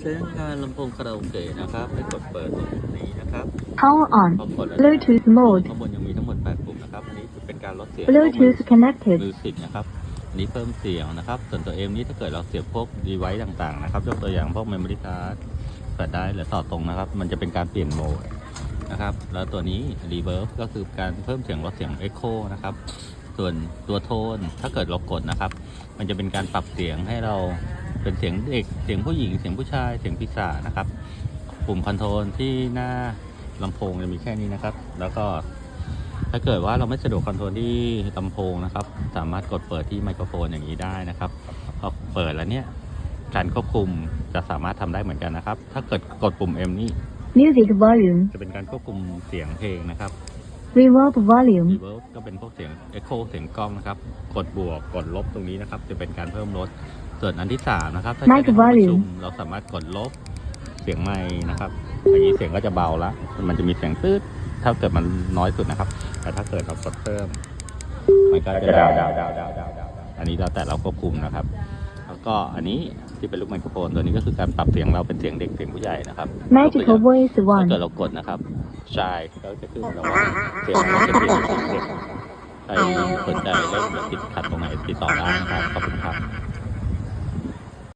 ใช้งานลำโพงคาราโอเกะนะครับให้กดเปิดตรงนี้นะครับ Power พอ on. กดแล้ว Bluetooth mode. ข้างบนยังมีทั้งหมด 8 ปุ่มนะครับ อันนี้เป็นการลดเสียง Bluetooth connected. มิวสิกนะครับอันนี้เพิ่มเสียงนะครับ ส่วนตัวเอ็มนี้ถ้าเกิดเราเสียบพวกดีไวซ์ต่างๆนะครับ ยกตัวอย่างพวก Memory Card เปิดได้หรือต่อตรงนะครับ มันจะเป็นการเปลี่ยนโหมดนะครับ แล้วตัวนี้ Reverb ก็คือการเพิ่มเสียงลดเสียง Echo นะครับ ส่วนตัวโทนถ้าเกิดเรากดนะครับ มันจะเป็นการปรับเสียงให้เรา เป็นเสียงเด็ก เสียงผู้หญิง เสียงผู้ชาย เสียงพิศาจนะครับ ปุ่มคอนโทรลที่หน้าลำโพงจะมีแค่นี้นะครับ แล้วก็ถ้าเกิดว่าเราไม่สะดวกคอนโทรลที่ลำโพงนะครับ สามารถกดเปิดที่ไมโครโฟนอย่างนี้ได้นะครับ พอเปิดแล้วเนี่ยการควบคุมจะสามารถทำได้เหมือนกันนะครับ ถ้าเกิดกดปุ่ม M นี่ Music volume. จะเป็นการควบคุมเสียงเพลงนะครับ Reverb volume. Reverb ก็เป็นพวกเสียง Echo เสียงกล้องนะครับ กดบวกกดลบตรงนี้นะครับ จะเป็นการเพิ่มลด ส่วนอันที่สามนะครับ ถ้าใช้ใน Mic ห้องประชุม volume เราสามารถกดลบเสียงไมค์นะครับอย่างนี้เสียงก็จะเบาละมันจะมีเสียงตืดถ้าเกิดมันน้อยสุดนะครับ แต่ถ้าเกิดเรากดเพิ่มมันก็จะดาวดาวดาวดาวดาวดาวอันนี้แล้วแต่เราควบคุมนะครับ แล้วก็อันนี้ที่เป็นลูกไมโครโฟนตัวนี้ก็คือการปรับเสียงเราเป็นเสียงเด็กเสียงผู้ใหญ่นะครับ Magical voice ถ้าเกิด 1. เรากดนะครับใช่ก็จะขึ้นเราว่าเสียงเราจะเปลี่ยนเป็นเสียงเด็กใครสนใจเล่นหรือติดขัดตรงไหนติดต่อได้นะครับขอบคุณครับ